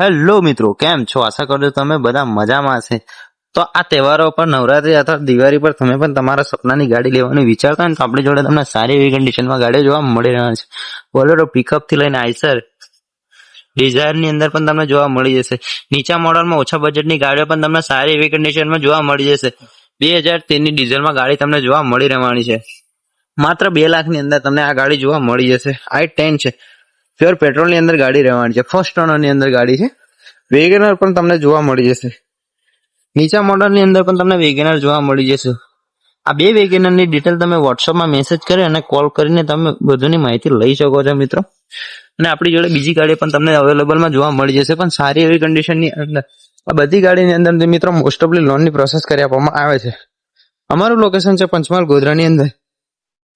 Hello મિત્રો, કેમ છો? આશા કરું તમે બધા મજામાં હશે. તો આ તહેવારો પર, નવરાત્રી અથવા દિવાળી પર તમે પણ તમારા સપનાની ગાડી લેવાનું વિચારતા હોય ને તો આપણી જોડે તમને સારી એવી કન્ડિશનમાં ગાડીઓ જોવા મળી રહ્યા છે. બોલેરો પિકઅપથી લઈને આઈસર ડિઝાયરની અંદર પણ તમને જોવા મળી જશે. નીચા મોડલમાં ઓછા બજેટની ગાડીઓ પણ તમને સારી એવી કન્ડિશનમાં જોવા મળી જશે. બે હજાર તેરની ડીઝલમાં ગાડી તમને જોવા મળી રહેવાની છે. માત્ર બે લાખની અંદર તમને આ ગાડી જોવા મળી જશે. આઈ ટેન છે. પ્યોર પેટ્રોલની અંદર ગાડી રહેવાની છે. ફર્સ્ટ ઓનરની અંદર ગાડી છે. વેગેનર પણ તમને જોવા મળી જશે. નીચા મોડલની અંદર પણ તમને વેગેનર જોવા મળી જશે. આ બે વેગેનરની ડિટેલ તમે વોટ્સઅપમાં મેસેજ કરી અને કોલ કરીને તમે બધુની માહિતી લઈ શકો છો, મિત્રો. અને આપણી જોડે બીજી ગાડી પણ તમને અવેલેબલમાં જોવા મળી જશે. પણ સારી એવી કન્ડિશનની અંદર આ બધી ગાડીની અંદર મિત્રો મોસ્ટ ઓફલી લોનની પ્રોસેસ કરી આપવામાં આવે છે. અમારું લોકેશન છે પંચમહાલ ગોધરાની અંદર.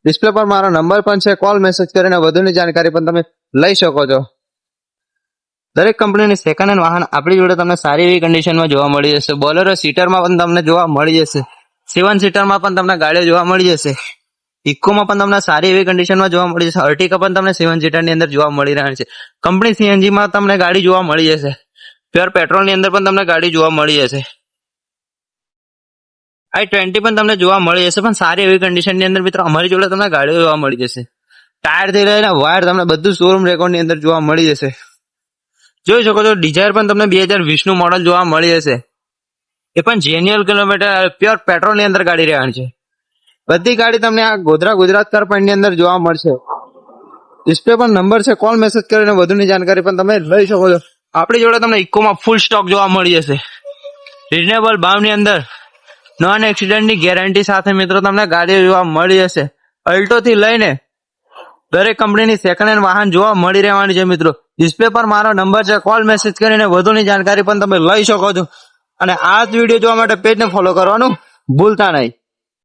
ડિસ્પ્લે પર મારો નંબર પણ છે. કોલ મેસેજ કરીને વધુની જાણકારી પણ તમે લઈ શકો છો. દરેક કંપનીની સેકન્ડ હેન્ડ વાહન આપણી જોડે તમને સારી એવી કન્ડિશનમાં જોવા મળી જશે. બોલેરો સીટરમાં પણ તમને જોવા મળી જશે. સેવન સીટરમાં પણ તમને ગાડીઓ જોવા મળી જશે. ઇકોમાં પણ તમને સારી એવી કન્ડિશનમાં જોવા મળી જશે. અર્ટિકા પણ તમને સેવન સીટરની અંદર જોવા મળી રહ્યા છે. કંપની સીએનજીમાં તમને ગાડી જોવા મળી જશે. પ્યોર પેટ્રોલની અંદર પણ તમને ગાડી જોવા મળી જશે. આઈ ટ્વેન્ટી પણ તમને જોવા મળી જશે. પણ સારી એવી કન્ડિશનની અંદર મિત્રો, અમારી જોડે તમને ગાડીઓ જોવા મળી જશે. ટાયરથી લઈને વાયર તમને બધું શોરૂમ રેકોર્ડની અંદર જોવા મળી જશે. જોઈ શકો છો ડિઝાયર પણ તમને બે હજાર વીસનું મોડલ જોવા મળી જશે. એ પણ જેન્યુઅલ કિલોમીટર પ્યોર પેટ્રોલની અંદર ગાડી રહેવાની છે. બધી ગાડી તમને આ ગોધરા ગુજરાત કાર પોઈન્ટની અંદર જોવા મળશે. ડિસ્પ્લે પર નંબર છે કોલ મેસેજ કરીને વધુની જાણકારી પણ તમે લઈ શકો છો. આપણી જોડે તમને ઇકોમાં ફૂલ સ્ટોક જોવા મળી જશે. રિઝનેબલ ભાવની અંદર નોન એક્સિડન્ટની ગેરંટી સાથે મિત્રો તમને ગાડી જોવા મળી જશે. અલ્ટોથી લઈને દરેક કંપનીની સેકન્ડ હેન્ડ વાહન જોવા મળી રહેવાની છે મિત્રો. ડિસ્પ્લે પર મારો નંબર છે. કોલ મેસેજ કરીને વધુની જાણકારી પણ તમે લઈ શકો છો. અને આ જ વીડિયો જોવા માટે પેજને ફોલો કરવાનું ભૂલતા નહીં.